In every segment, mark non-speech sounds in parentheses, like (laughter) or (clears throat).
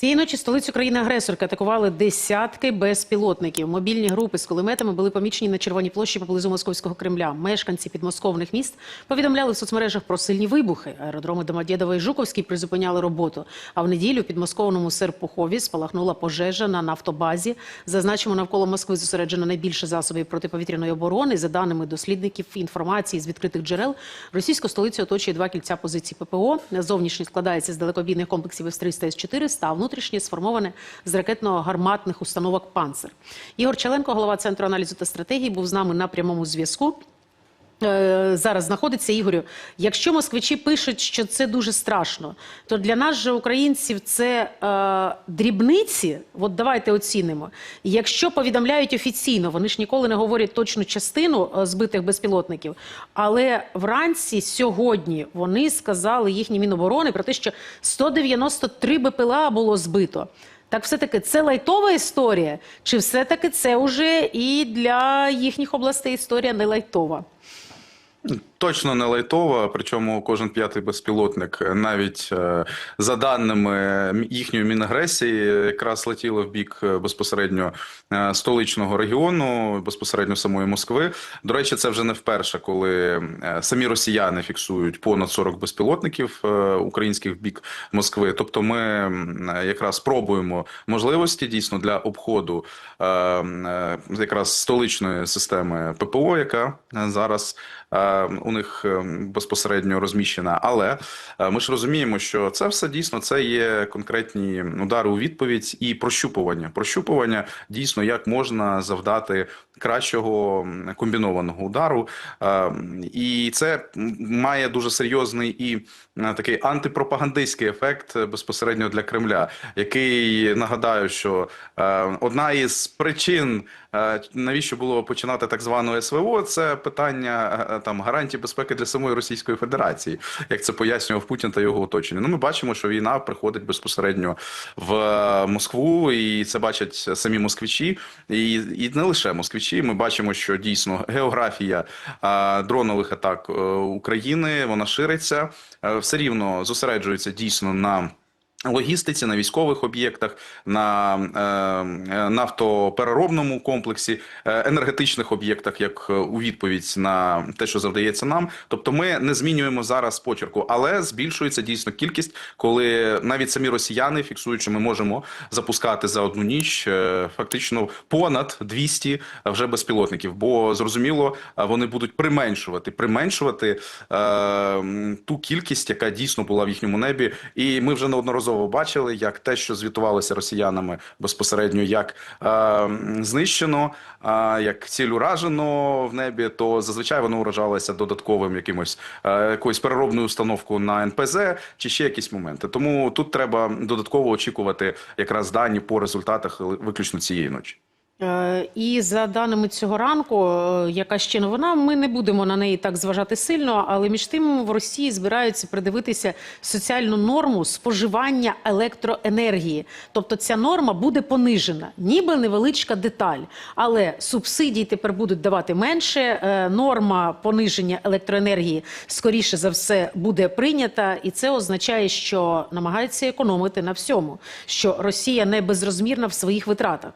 Цієї ночі столицю країни-агресорки атакували десятки безпілотників. Мобільні групи з кулеметами були помічені на Червоній площі поблизу Московського Кремля. Мешканці підмосковних міст повідомляли в соцмережах про сильні вибухи. Аеродроми Домодєдово і Жуковський призупиняли роботу. А в неділю в підмосковному Серпухові спалахнула пожежа на нафтобазі. Зазначимо, навколо Москви зосереджено найбільше засобів протиповітряної оборони. За даними дослідників інформації з відкритих джерел, російську столицю оточує два кільця позицій ППО. Зовнішнє складається з далекобійних комплексів С-300 С-400, а внутрішнє сформоване з ракетно-гарматних установок «Панцер». Ігор Челенко, голова Центру аналізу та стратегії, був з нами на прямому зв'язку. Е, Зараз знаходиться Ігорю. Якщо москвичі пишуть, що це дуже страшно, то для нас же українців це е, дрібниці. От давайте оцінимо. Якщо повідомляють офіційно, вони ж ніколи не говорять точну частину е, збитих безпілотників. Але вранці сьогодні вони сказали їхні міноборони про те, що 193 БПЛА було збито. Так, все-таки це лайтова історія, чи все-таки це вже і для їхніх областей історія не лайтова? Точно не лайтова, причому кожен п'ятий безпілотник, навіть е, за даними їхньої мінагресії, якраз летіло в бік е, безпосередньо е, столичного регіону, безпосередньо самої Москви. До речі, це вже не вперше, коли е, самі росіяни фіксують понад 40 безпілотників е, українських в бік Москви. Тобто, ми е, якраз пробуємо можливості дійсно для обходу е, е, якраз столичної системи ППО, яка е, зараз е, у них е, безпосередньо розміщена. Але е, ми ж розуміємо, що це все дійсно це є конкретні удари у відповідь і прощупування. Прощупування дійсно як можна завдати кращого комбінованого удару. Е, І це має дуже серйозний і такий антипропагандистський ефект е, безпосередньо для Кремля, який нагадаю, що е, одна із причин, навіщо було починати так звану СВО, це питання е, там гарантій безпеки для самої Російської Федерації, як це пояснював Путін та його оточення. Ну, ми бачимо, що війна приходить безпосередньо в е, Москву, і це бачать самі москвичі, і, і не лише москвичі. Ми бачимо, що дійсно географія е, дронових атак е, України вона шириться, все рівно зосереджується дійсно на. Логістиці на військових об'єктах, на е, нафтопереробному комплексі, е, енергетичних об'єктах, як е, у відповідь на те, що завдається нам. Тобто, ми не змінюємо зараз почерку, але збільшується дійсно кількість, коли навіть самі росіяни фіксують, що ми можемо запускати за одну ніч е, фактично понад 200 вже безпілотників. Бо зрозуміло, вони будуть применшувати, применшувати е, ту кількість, яка дійсно була в їхньому небі, і ми вже неодноразово бачили, як те, що звітувалося росіянами безпосередньо, як е, знищено, е, як ціль уражено в небі, то зазвичай воно уражалося додатковим якимось е, якоюсь переробною установкою на НПЗ чи ще якісь моменти. Тому тут треба додатково очікувати якраз дані по результатах виключно цієї ночі. Е, І за даними цього ранку, е, яка ще новина, ми не будемо на неї так зважати сильно, але між тим в Росії збираються придивитися соціальну норму споживання електроенергії. Тобто ця норма буде понижена, ніби невеличка деталь. Але субсидій тепер будуть давати менше. Е, Норма пониження електроенергії скоріше за все буде прийнята, і це означає, що намагаються економити на всьому, що Росія не безрозмірна в своїх витратах.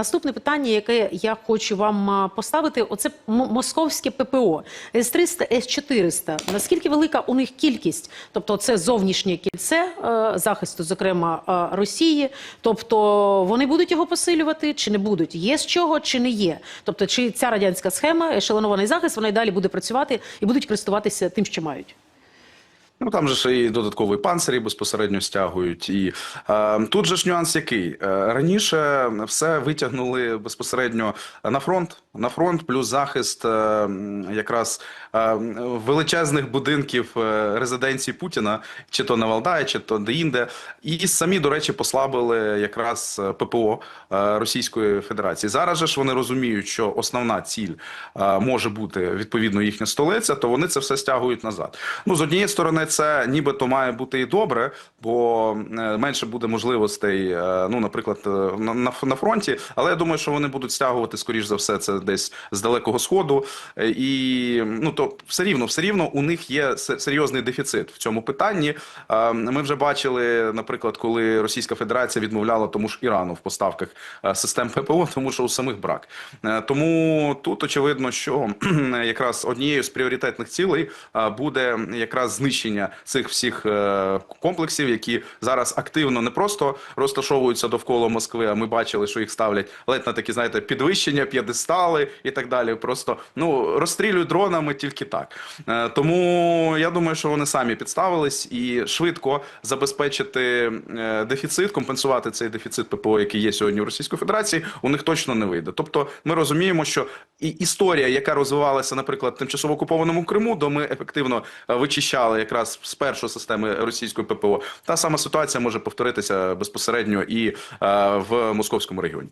Наступне питання, яке я хочу вам поставити, оце московське ППО С-300, С-400. Наскільки велика у них кількість? Тобто, це зовнішнє кільце захисту, зокрема Росії. Тобто вони будуть його посилювати чи не будуть? Є з чого чи не є? Тобто, чи ця радянська схема, ешелонований захист, вона й далі буде працювати і будуть користуватися тим, що мають? Ну там же ж і додаткові панцирі безпосередньо стягують. І е, тут же ж нюанс який Е, раніше все витягнули безпосередньо на фронт. На фронт плюс захист е, якраз е, величезних будинків е, резиденції Путіна, чи то на Валдаї, чи то де-інде. І самі, до речі, послабили якраз е, ППО Російської Федерації. Зараз же ж вони розуміють, що основна ціль е, може бути відповідно їхня столиця, то вони це все стягують назад. Ну з однієї сторони, це нібито має бути і добре, бо е, менше буде можливостей, е, ну, наприклад, е, на, на фронті. Але я думаю, що вони будуть стягувати, скоріш за все, це десь з далекого сходу. І ну то все рівно, все рівно у них є серйозний дефіцит в цьому питанні. Ми вже бачили, наприклад, коли Російська Федерація відмовляла тому ж Ірану в поставках систем ППО, тому що у самих брак. Тому тут очевидно, що (clears throat) якраз однією з пріоритетних цілей буде якраз знищення цих всіх е, комплексів, які зараз активно не просто розташовуються довкола Москви. А ми бачили, що їх ставлять ледь на такі, знаєте, підвищення, п'єдестали і так далі. Просто ну розстрілюють дронами тільки так. Е, Тому я думаю, що вони самі підставились і швидко забезпечити е, дефіцит, компенсувати цей дефіцит ППО, який є сьогодні у Російської Федерації, у них точно не вийде. Тобто, ми розуміємо, що і історія, яка розвивалася, наприклад, тимчасово окупованому Криму, де ми ефективно е, вичищали якраз з першої системи російської ППО, та сама ситуація може повторитися безпосередньо і е, в московському регіоні.